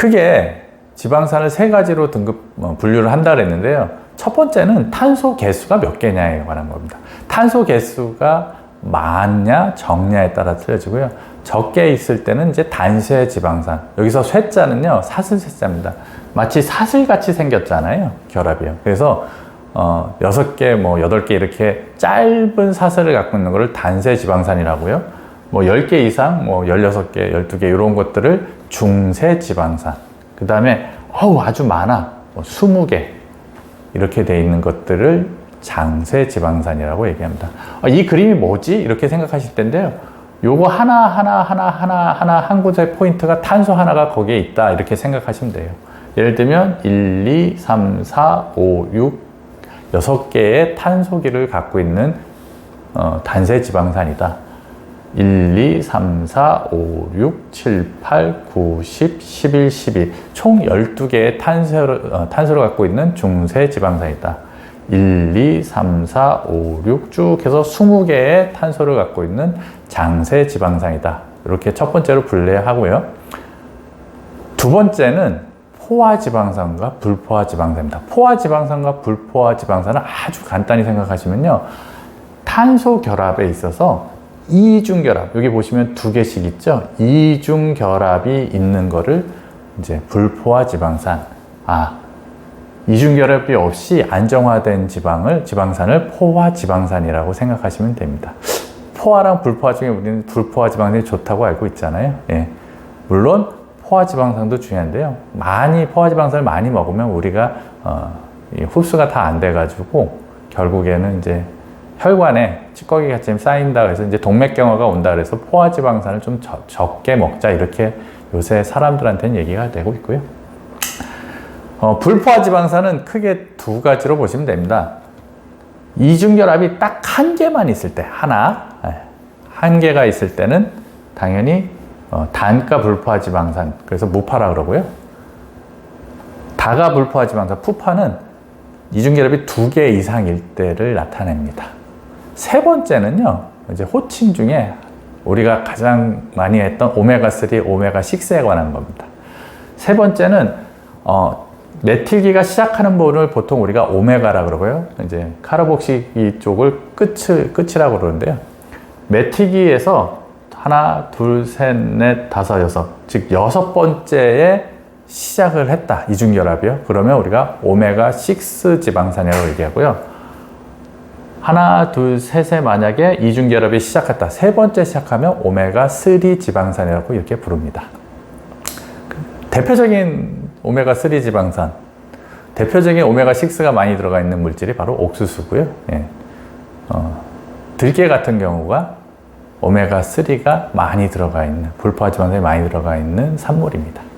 크게 지방산을 세 가지로 등급 어, 분류를 한다 그랬는데요. 첫 번째는 탄소 개수가 몇 개냐에 관한 겁니다. 탄소 개수가 많냐 적냐에 따라 틀려지고요. 적게 있을 때는 이제 단쇄 지방산. 여기서 쇠자는요 사슬 쇠자입니다. 마치 사슬 같이 생겼잖아요. 결합이요. 그래서 어, 여섯 개, 뭐 여덟 개 이렇게 짧은 사슬을 갖고 있는 거를 단쇄 지방산이라고요. 뭐 10개 이상, 뭐 16개, 12개 이런 것들을 중세 지방산. 그 다음에 어우 아주 많아. 뭐 20개 이렇게 돼 있는 것들을 장세 지방산이라고 얘기합니다. 아, 이 그림이 뭐지? 이렇게 생각하실 텐데요. 요거 하나 하나 하나 하나 하나 한 곳의 포인트가 탄소 하나가 거기에 있다 이렇게 생각하시면 돼요. 예를 들면 1, 2, 3, 4, 5, 6 여섯 개의 탄소기를 갖고 있는 어, 단세 지방산이다. 1, 2, 3, 4, 5, 6, 7, 8, 9, 10, 11, 12. 총 12개의 탄소를, 어, 탄소를 갖고 있는 중세 지방산이다. 1, 2, 3, 4, 5, 6 쭉 해서 20개의 탄소를 갖고 있는 장세 지방산이다. 이렇게 첫 번째로 분類하고요. 두 번째는 포화 지방산과 불포화 지방산입니다. 포화 지방산과 불포화 지방산은 아주 간단히 생각하시면요. 탄소 결합에 있어서 이중 결합, 여기 보시면 두 개씩 있죠? 이중 결합이 있는 거를 이제 불포화 지방산. 아, 이중 결합이 없이 안정화된 지방을, 지방산을 포화 지방산이라고 생각하시면 됩니다. 포화랑 불포화 중에 우리는 불포화 지방산이 좋다고 알고 있잖아요. 예. 물론 포화 지방산도 중요한데요. 많이 포화 지방산을 많이 먹으면 우리가 어, 이 흡수가 다 안 돼가지고 결국에는 이제 혈관에 찌꺼기 같이 쌓인다 그래서 이제 동맥경화가 온다 그래서 포화지방산을 좀 적, 적게 먹자 이렇게 요새 사람들한테는 얘기가 되고 있고요. 어, 불포화지방산은 크게 두 가지로 보시면 됩니다. 이중결합이 딱 한 개만 있을 때 하나 예, 한 개가 있을 때는 당연히 어, 단가 불포화 지방산 그래서 무파라 그러고요. 다가 불포화 지방산 푸파는 이중결합이 두 개 이상일 때를 나타냅니다. 세 번째는요. 이제 호칭 중에 우리가 가장 많이 했던 오메가3, 오메가6에 관한 겁니다. 세 번째는 어, 메틸기가 시작하는 부분을 보통 우리가 오메가라 그러고요. 이제 카르복시 쪽을 끝을 끝이라고 그러는데요. 메티기에서 하나, 둘, 셋, 넷, 다섯, 여섯. 즉, 여섯 번째에 시작을 했다. 이중결합이요. 그러면 우리가 오메가6 지방산이라고 얘기하고요. 하나, 둘, 셋에 만약에 이중결합이 시작했다. 세 번째 시작하면 오메가3 지방산이라고 이렇게 부릅니다. 대표적인 오메가3 지방산. 대표적인 오메가6가 많이 들어가 있는 물질이 바로 옥수수고요. 예. 어, 들깨 같은 경우가 오메가3가 많이 들어가 있는, 불포화 지방산이 많이 들어가 있는 산물입니다.